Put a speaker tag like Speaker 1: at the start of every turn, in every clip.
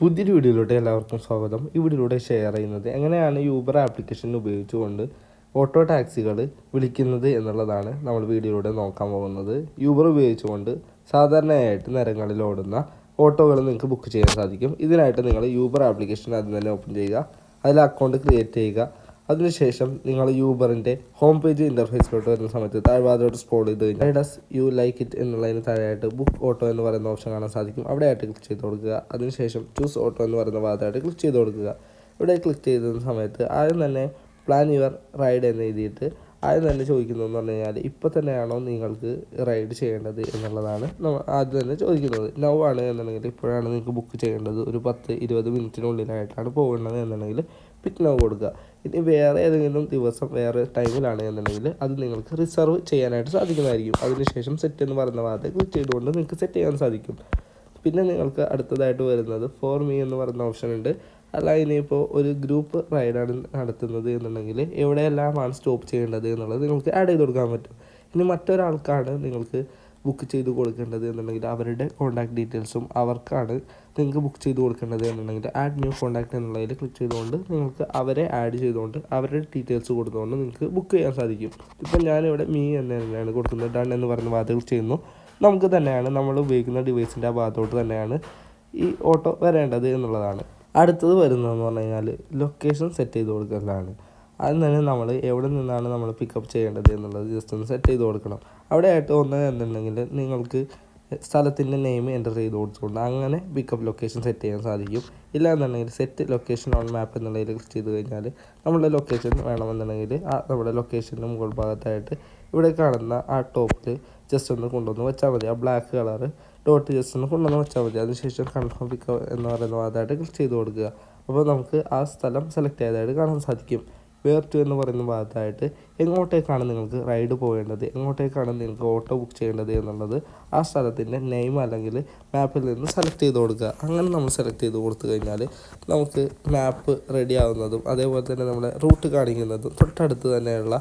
Speaker 1: പുതിയൊരു വീഡിയോയിലൂടെ എല്ലാവർക്കും സ്വാഗതം. ഈ വീഡിയോയിലൂടെ ഷെയർ ചെയ്യുന്നത് എങ്ങനെയാണ് യൂബർ ആപ്ലിക്കേഷൻ ഉപയോഗിച്ചുകൊണ്ട് ഓട്ടോ ടാക്സികൾ വിളിക്കുന്നത് എന്നുള്ളതാണ് നമ്മൾ വീഡിയോയിലൂടെ നോക്കാൻ പോകുന്നത്. യൂബർ ഉപയോഗിച്ചുകൊണ്ട് സാധാരണയായിട്ട് നിരങ്ങളിൽ ഓടുന്ന ഓട്ടോകൾ നിങ്ങൾക്ക് ബുക്ക് ചെയ്യാൻ സാധിക്കും. ഇതിനായിട്ട് നിങ്ങൾ യൂബർ ആപ്ലിക്കേഷൻ ആദ്യം തന്നെ ഓപ്പൺ ചെയ്യുക. അതിൽ അക്കൗണ്ട് ക്രിയേറ്റ് ചെയ്യുക. അതിനുശേഷം നിങ്ങൾ യൂബറിന്റെ ഹോം പേജ് ഇന്റർഫേസിലോട്ട് വരുന്ന സമയത്ത് താഴ്ഭാഗത്തോട്ട് സ്ക്രോൾ ചെയ്ത് കഴിഞ്ഞാൽ ഡസ് യു ലൈക്ക് ഇറ്റ് എന്നുള്ളതിന് താഴെയായിട്ട് ബുക്ക് ഓട്ടോ എന്ന് പറയുന്ന ഓപ്ഷൻ കാണാൻ സാധിക്കും. അവിടെ ആയിട്ട് ക്ലിക്ക് ചെയ്ത് കൊടുക്കുക. അതിനുശേഷം ചൂസ് ഓട്ടോ എന്ന് പറയുന്ന ഭാഗത്തായിട്ട് ക്ലിക്ക് ചെയ്ത് കൊടുക്കുക. ഇവിടെ ക്ലിക്ക് ചെയ്ത സമയത്ത് ആദ്യം തന്നെ പ്ലാൻ യുവർ റൈഡ് എന്ന് എഴുതിയിട്ട് ആദ്യം തന്നെ ചോദിക്കുന്നതെന്ന് പറഞ്ഞു കഴിഞ്ഞാൽ ഇപ്പോൾ തന്നെയാണോ നിങ്ങൾക്ക് റൈഡ് ചെയ്യേണ്ടത് എന്നുള്ളതാണ് നമ്മൾ ആദ്യം തന്നെ ചോദിക്കുന്നത്. നൗ ആണ് എന്നുണ്ടെങ്കിൽ ഇപ്പോഴാണ് നിങ്ങൾക്ക് ബുക്ക് ചെയ്യേണ്ടത്. ഒരു പത്ത് ഇരുപത് മിനിറ്റിനുള്ളിലായിട്ടാണ് പോകേണ്ടത് എന്നുണ്ടെങ്കിൽ പിറ്റ് നൗ കൊടുക്കുക. ഇനി വേറെ ഏതെങ്കിലും ദിവസം വേറെ ടൈമിലാണ് എന്നുണ്ടെങ്കിൽ അത് നിങ്ങൾക്ക് റിസർവ് ചെയ്യാനായിട്ട് സാധിക്കുന്നതായിരിക്കും. അതിനുശേഷം സെറ്റ് എന്ന് പറയുന്ന ഭാഗത്ത് ക്ലിക്ക് ചെയ്തുകൊണ്ട് നിങ്ങൾക്ക് സെറ്റ് ചെയ്യാൻ സാധിക്കും. പിന്നെ നിങ്ങൾക്ക് അടുത്തതായിട്ട് വരുന്നത് ഫോർ മീ എന്ന് പറയുന്ന ഓപ്ഷൻ ഉണ്ട്. അല്ല ഇനിയിപ്പോൾ ഒരു ഗ്രൂപ്പ് റൈഡാണ് നടത്തുന്നത് എന്നുണ്ടെങ്കിൽ എവിടെയെല്ലാമാണ് സ്റ്റോപ്പ് ചെയ്യേണ്ടത് എന്നുള്ളത് നിങ്ങൾക്ക് ആഡ് ചെയ്ത് കൊടുക്കാൻ പറ്റും. ഇനി മറ്റൊരാൾക്കാണ് നിങ്ങൾക്ക് ബുക്ക് ചെയ്ത് കൊടുക്കേണ്ടത് എന്നുണ്ടെങ്കിൽ അവരുടെ കോൺടാക്ട് ഡീറ്റെയിൽസും അവർക്കാണ് നിങ്ങൾക്ക് ബുക്ക് ചെയ്ത് കൊടുക്കേണ്ടത് എന്നുണ്ടെങ്കിൽ ആഡ് ന്യൂ കോൺടാക്ട് എന്നുള്ളതിൽ ക്ലിക്ക് ചെയ്തുകൊണ്ട് നിങ്ങൾക്ക് അവരെ ആഡ് ചെയ്തുകൊണ്ട് അവരുടെ ഡീറ്റെയിൽസ് കൊടുത്തുകൊണ്ട് നിങ്ങൾക്ക് ബുക്ക് ചെയ്യാൻ സാധിക്കും. ഇപ്പം ഞാനിവിടെ മീ എന്ന് തന്നെയാണ് കൊടുക്കുന്നത്. ഡൺ എന്ന് പറഞ്ഞ ഭാഗത്ത് ചെയ്യുന്നു. നമുക്ക് തന്നെയാണ് നമ്മൾ ഉപയോഗിക്കുന്ന ഡിവൈസിന്റെ ആ ഭാഗത്തോട്ട് തന്നെയാണ് ഈ ഓട്ടോ വരേണ്ടത് എന്നുള്ളതാണ്. അടുത്തത് വരുന്നതെന്ന് പറഞ്ഞു കഴിഞ്ഞാൽ ലൊക്കേഷൻ സെറ്റ് ചെയ്ത് കൊടുക്കുന്നതാണ് ആദ്യം തന്നെ നമ്മൾ എവിടെ നിന്നാണ് നമ്മൾ പിക്കപ്പ് ചെയ്യേണ്ടത് എന്നുള്ളത് ജസ്റ്റ് ഒന്ന് സെറ്റ് ചെയ്ത് കൊടുക്കണം. അവിടെ ആയിട്ട് ഒന്ന് എന്നുണ്ടെങ്കിൽ നിങ്ങൾക്ക് സ്ഥലത്തിന്റെ നെയിം എന്റർ ചെയ്ത് കൊടുത്തുകൊണ്ട് അങ്ങനെ പിക്കപ്പ് ലൊക്കേഷൻ സെറ്റ് ചെയ്യാൻ സാധിക്കും. ഇല്ല എന്നുണ്ടെങ്കിൽ സെറ്റ് ലൊക്കേഷൻ ഓൺ മാപ്പ് എന്നുള്ളതിൽ ക്ലിക്ക് ചെയ്ത് കഴിഞ്ഞാൽ നമ്മുടെ ലൊക്കേഷൻ വേണമെന്നുണ്ടെങ്കിൽ ആ നമ്മുടെ ലൊക്കേഷന്റെ മുകൾ ഭാഗത്തായിട്ട് ഇവിടെ കാണുന്ന ആ ടോപ്പിൽ ജസ്റ്റ് ഒന്ന് കൊണ്ടുവന്ന് വെച്ചാൽ മതി. ആ ബ്ലാക്ക് കളറ് ഡോട്ട് ജസ്റ്റ് ഒന്ന് കൊണ്ടുവന്ന് വെച്ചാൽ മതി. അതിനുശേഷം കൺഫേം പിക്ക് എന്ന് പറയുന്ന ഭാഗത്തായിട്ട് ക്ലിക്ക് ചെയ്ത് കൊടുക്കുക. അപ്പോൾ നമുക്ക് ആ സ്ഥലം സെലക്ട് ചെയ്തതായിട്ട് കാണാൻ സാധിക്കും. വേർ ടു എന്ന് പറയുന്ന ഭാഗത്തായിട്ട് എങ്ങോട്ടേക്കാണ് നിങ്ങൾക്ക് റൈഡ് പോകേണ്ടത്? എങ്ങോട്ടേക്കാണ് നിങ്ങൾക്ക് ഓട്ടോ ബുക്ക് ചെയ്യേണ്ടത് എന്നുള്ളത് ആ സ്ഥലത്തിന്റെ നെയിം അല്ലെങ്കിൽ മാപ്പിൽ നിന്ന് സെലക്ട് ചെയ്ത് കൊടുക്കുക. അങ്ങനെ നമ്മൾ സെലക്ട് ചെയ്ത് കൊടുത്തു കഴിഞ്ഞാൽ നമുക്ക് മാപ്പ് റെഡി ആവുന്നതും അതേപോലെ തന്നെ നമ്മുടെ റൂട്ട് കാണിക്കുന്നതും തൊട്ടടുത്ത് തന്നെയുള്ള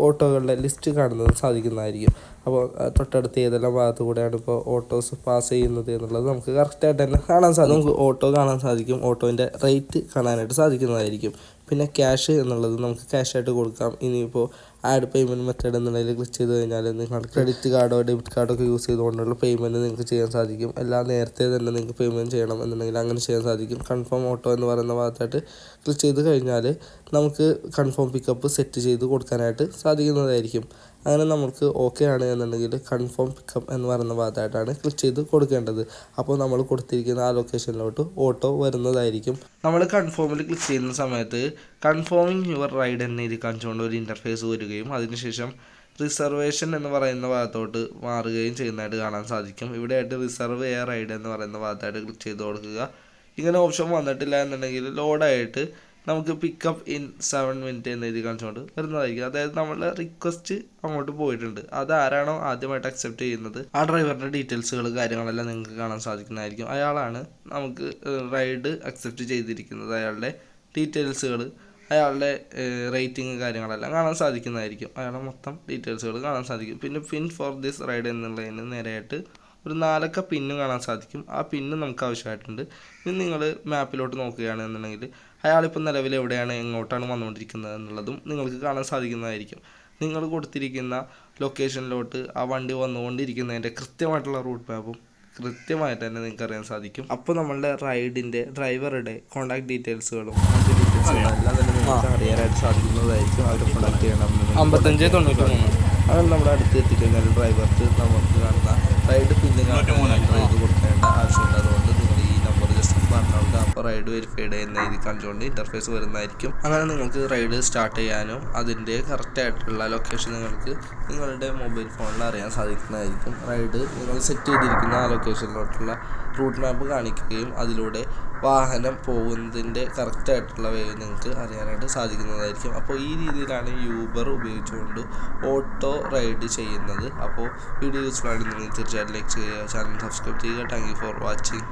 Speaker 1: ഓട്ടോകളുടെ ലിസ്റ്റ് കാണുന്നത് സാധിക്കുന്നതായിരിക്കും. അപ്പോൾ തൊട്ടടുത്ത് ഏതെല്ലാം ഭാഗത്തു കൂടെയാണ് ഇപ്പോൾ ഓട്ടോസ് പാസ് ചെയ്യുന്നത് എന്നുള്ളത് നമുക്ക് കറക്റ്റായിട്ട് തന്നെ കാണാൻ സാധിക്കും. നമുക്ക് ഓട്ടോ കാണാൻ സാധിക്കും. ഓട്ടോന്റെ റേറ്റ് കാണാനായിട്ട് സാധിക്കുന്നതായിരിക്കും. പിന്നെ ക്യാഷ് എന്നുള്ളത് നമുക്ക് ക്യാഷായിട്ട് കൊടുക്കാം. ഇനിയിപ്പോൾ ആഡ് പേയ്മെന്റ് മെത്തേഡ് എന്നുള്ളതിൽ ക്ലിക്ക് ചെയ്ത് കഴിഞ്ഞാൽ നിങ്ങൾ ക്രെഡിറ്റ് കാർഡോ ഡെബിറ്റ് കാർഡോ ഒക്കെ യൂസ് ചെയ്തുകൊണ്ടുള്ള പേയ്മെന്റ് നിങ്ങൾക്ക് ചെയ്യാൻ സാധിക്കും. എല്ലാം നേരത്തെ തന്നെ നിങ്ങൾക്ക് പേയ്മെന്റ് ചെയ്യണം എന്നുണ്ടെങ്കിൽ അങ്ങനെ ചെയ്യാൻ സാധിക്കും. കൺഫേം ഓട്ടോ എന്ന് പറയുന്ന ഭാഗത്തായിട്ട് ക്ലിക്ക് ചെയ്ത് കഴിഞ്ഞാൽ നമുക്ക് കൺഫേം പിക്കപ്പ് സെറ്റ് ചെയ്ത് കൊടുക്കാനായിട്ട് സാധിക്കുന്നതായിരിക്കും. അങ്ങനെ നമുക്ക് ഓക്കെ ആണ് എന്നുണ്ടെങ്കിൽ കൺഫേം പിക്കപ്പ് എന്ന് പറയുന്ന ഭാഗത്തായിട്ടാണ് ക്ലിക്ക് ചെയ്ത് കൊടുക്കേണ്ടത്. അപ്പോൾ നമ്മൾ കൊടുത്തിരിക്കുന്ന ആ ലൊക്കേഷനിലോട്ട് ഓട്ടോ വരുന്നതായിരിക്കും. നമ്മൾ കൺഫേമിൽ ക്ലിക്ക് ചെയ്യുന്ന സമയത്ത് കൺഫേമിങ് യുവർ റൈഡ് എന്ന് എഴുതി കാണിച്ചുകൊണ്ട് ഒരു ഇന്റർഫേസ് വരികയും അതിനുശേഷം റിസർവേഷൻ എന്ന് പറയുന്ന ഭാഗത്തോട്ട് മാറുകയും ചെയ്യുന്നതായിട്ട് കാണാൻ സാധിക്കും. ഇവിടെയായിട്ട് റിസർവ് എയർ റൈഡ് എന്ന് പറയുന്ന ഭാഗത്തായിട്ട് ക്ലിക്ക് ചെയ്ത് കൊടുക്കുക. ഇങ്ങനെ ഓപ്ഷൻ വന്നിട്ടില്ല എന്നുണ്ടെങ്കിൽ ലോഡായിട്ട് നമുക്ക് പിക്കപ്പ് ഇൻ സെവൻ മിനിറ്റ് എന്ന് എഴുതി കാണിച്ചുകൊണ്ട് വരുന്നതായിരിക്കും. അതായത് നമ്മളുടെ റിക്വസ്റ്റ് അങ്ങോട്ട് പോയിട്ടുണ്ട്. അത് ആരാണോ ആദ്യമായിട്ട് അക്സെപ്റ്റ് ചെയ്യുന്നത്? ആ ഡ്രൈവറിന്റെ ഡീറ്റെയിൽസുകൾ കാര്യങ്ങളെല്ലാം നിങ്ങൾക്ക് കാണാൻ സാധിക്കുന്നതായിരിക്കും. അയാളാണ് നമുക്ക് റൈഡ് അക്സെപ്റ്റ് ചെയ്തിരിക്കുന്നത്. അയാളുടെ ഡീറ്റെയിൽസുകൾ അയാളുടെ റേറ്റിംഗ് കാര്യങ്ങളെല്ലാം കാണാൻ സാധിക്കുന്നതായിരിക്കും. അയാളുടെ മൊത്തം ഡീറ്റെയിൽസുകൾ കാണാൻ സാധിക്കും. പിന്നെ പിൻ ഫോർ ദിസ് റൈഡ് എന്നുള്ളതിന് നേരെയായിട്ട് ഒരു നാലക്ക പിന്നും കാണാൻ സാധിക്കും. ആ പിന്നും നമുക്ക് ആവശ്യമായിട്ടുണ്ട്. ഇനി നിങ്ങൾ മാപ്പിലോട്ട് നോക്കുകയാണെന്നുണ്ടെങ്കിൽ അയാളിപ്പോൾ നിലവിൽ എവിടെയാണ് എങ്ങോട്ടാണ് വന്നുകൊണ്ടിരിക്കുന്നത് എന്നുള്ളതും നിങ്ങൾക്ക് കാണാൻ സാധിക്കുന്നതായിരിക്കും. നിങ്ങൾ കൊടുത്തിരിക്കുന്ന ലൊക്കേഷനിലോട്ട് ആ വണ്ടി വന്നുകൊണ്ടിരിക്കുന്നതിന്റെ കൃത്യമായിട്ടുള്ള റൂട്ട് മാപ്പും കൃത്യമായിട്ട് തന്നെ നിങ്ങൾക്ക് അറിയാൻ സാധിക്കും. അപ്പോൾ നമ്മളുടെ റൈഡിന്റെ ഡ്രൈവറുടെ കോൺടാക്ട് ഡീറ്റെയിൽസുകളും എല്ലാം തന്നെ നിങ്ങൾക്ക് അറിയാനായിട്ട് സാധിക്കുന്നതായിരിക്കും. അവരെ കോൺടാക്ട് ചെയ്യണം
Speaker 2: അമ്പത്തഞ്ച് തൊണ്ണൂറ്റി മൂന്ന്.
Speaker 1: അങ്ങനെ നമ്മുടെ അടുത്ത് എത്തിക്കഴിഞ്ഞാൽ ഡ്രൈവർക്ക് നമുക്ക് കാണുന്ന റൈഡ് പിന്നെ ഡ്രൈവ് കൊടുക്കേണ്ട ആവശ്യമുണ്ടാകും പറഞ്ഞാൽ അപ്പോൾ റൈഡ് വെരിഫൈഡ് എന്ന എഴുതി കാണിച്ചുകൊണ്ട് ഇന്റർഫേസ് വരുന്നതായിരിക്കും. അങ്ങനെ നിങ്ങൾക്ക് റൈഡ് സ്റ്റാർട്ട് ചെയ്യാനും അതിന്റെ കറക്റ്റ് ആയിട്ടുള്ള ലൊക്കേഷൻ നിങ്ങൾക്ക് നിങ്ങളുടെ മൊബൈൽ ഫോണിൽ അറിയാൻ സാധിക്കുന്നതായിരിക്കും. റൈഡ് നിങ്ങൾ സെറ്റ് ചെയ്തിരിക്കുന്ന ആ ലൊക്കേഷനിലോട്ടുള്ള റൂട്ട് മാപ്പ് കാണിക്കുകയും അതിലൂടെ വാഹനം പോകുന്നതിന്റെ കറക്റ്റായിട്ടുള്ള വേ നിങ്ങൾക്ക് അറിയാനായിട്ട് സാധിക്കുന്നതായിരിക്കും. അപ്പോൾ ഈ രീതിയിലാണ് യൂബർ ഉപയോഗിച്ചുകൊണ്ട് ഓട്ടോ റൈഡ് ചെയ്യുന്നത്. അപ്പോൾ വീഡിയോ യൂസ്ഫുൾ ആണെങ്കിൽ നിങ്ങൾ തീർച്ചയായിട്ടും ലൈക്ക് ചെയ്യുക ചാനൽ സബ്സ്ക്രൈബ് ചെയ്യുക. Thank you for watching